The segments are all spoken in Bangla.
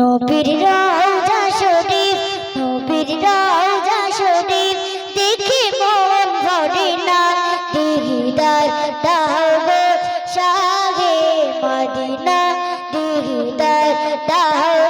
নবীর রওজা শরীফ, নবীর রওজা শরীফ, দেখি মন ভরে না। দিহিদার দাহব শাহে মদিনা। দিহিদার দাহব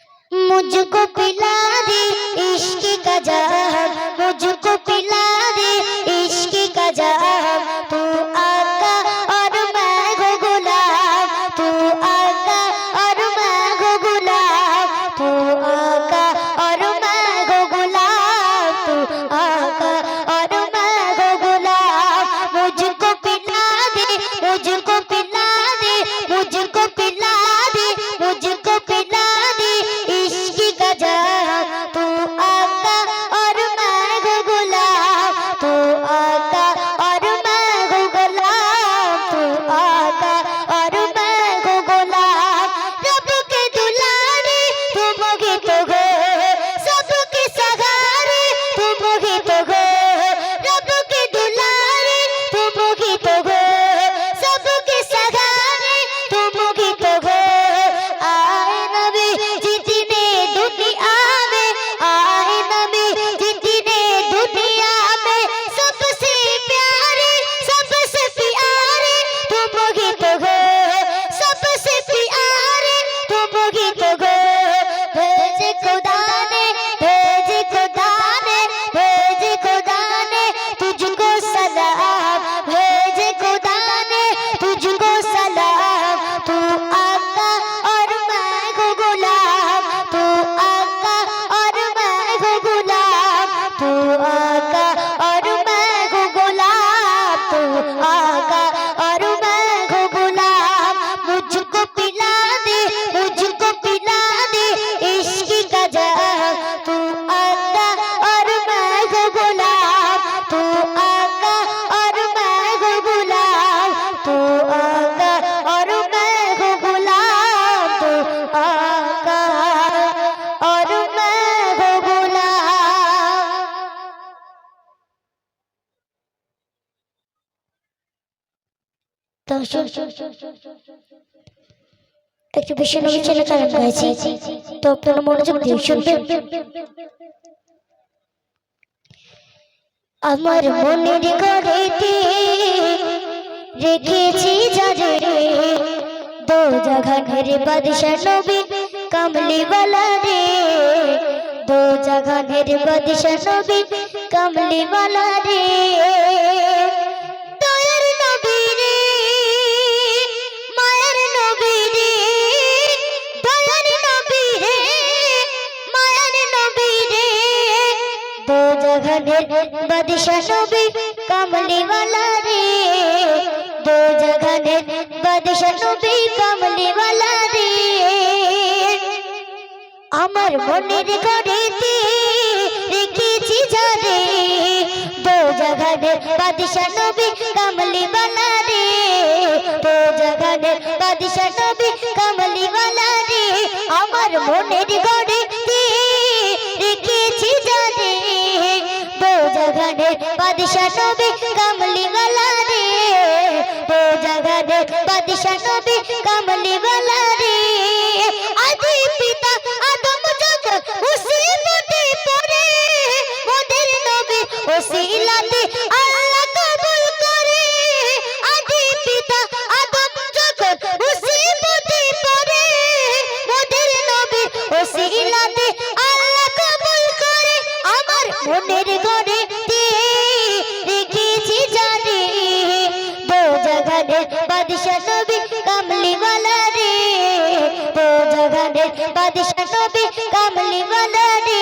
मुझको पिला दे इश्क का जहर मुझको पिला दे इश्क का जहर ভোগিত একটু বেশি নবী চ্যানেল কারণ গাইছি। তো আপনারা মনোযোগ দিয়ে শুনবেন। আমার মনের ঘরেতে রেখেছি জাজরে দো জাগানের বাদশা নবী কামলিওয়ালা রে দো জাগানের বাদশা নবী কামলিওয়ালা রে জগনের বাদশাহ নবী, কমলিওয়ালা রে। দু জগনের বাদশাহ নবী, কমলিওয়ালা রে। আমার মনের ঘরেতে রেখেছি ঝরে দু জগনের বাদশাহ নবী, কমলিওয়ালা রে। দু জগনের বাদশাহ মনের ঘরে রেখেছি জানে। দো জাগানের বাদশা নবী কামলিওয়ালা রে। দো জাগানের বাদশা নবী কামলিওয়ালা রে।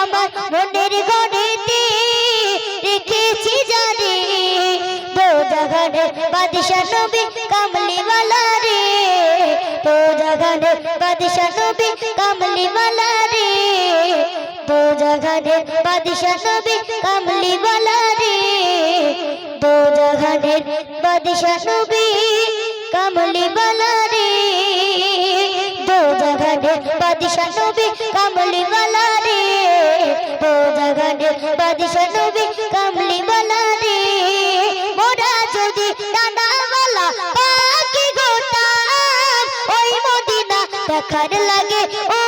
আমার মনের ঘরে রেখেছি জানে। দো জাগানের বাদশা নবী কামলিওয়ালা রে। দো জাগানের বাদশা নবী কামলিওয়ালা রে। দো জাগানের বাদশা নবী কামলিওয়ালা রে। দো জাগানের বাদশা নবী কামলিওয়ালা রে। দো জাগানের বাদশা নবী কামলিওয়ালা রে। দো জাগানের বাদশা নবী কামলিওয়ালা রে। মোরা যদি ডানাওয়ালা পাখি গোটাম, ওই মদিনা দেখার লাগে ওই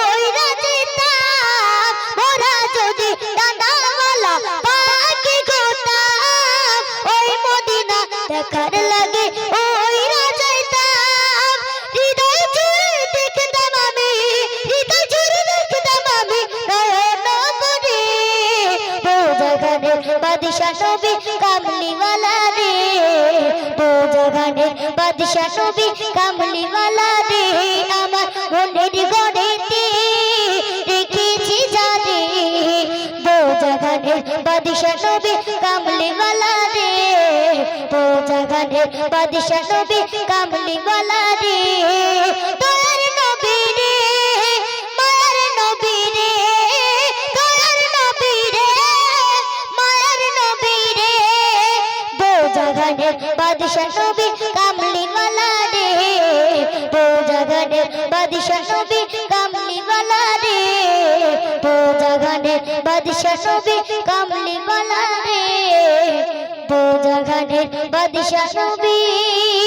দেখার লাগে, ওই রাজাইতাম হৃদয় জুড়ে দেখতাম আমি, হৃদয় জুড়ে দেখতাম আমি, নয়ন করে জাগানের বাদশা নবী কামলিওয়ালা রে জাগানের বাদশা নবী কামলিওয়ালা রে আমার মনের গড়েতে রেখেছি জানে বাদশা নবী কামলিওয়ালা জাগানের বাদশা নবী কামলিওয়ালা রে, দয়ার নবী রে, মায়ার নবী রে, দয়ার নবী রে, মায়ার নবী রে। দো জাগানের বাদশা নবী কামলিওয়ালা রে দো জাগানের বাদশা নবী কামলিওয়ালা রে দো জাগানের বাদশা নবী দো জাগানের বাদশা নবী।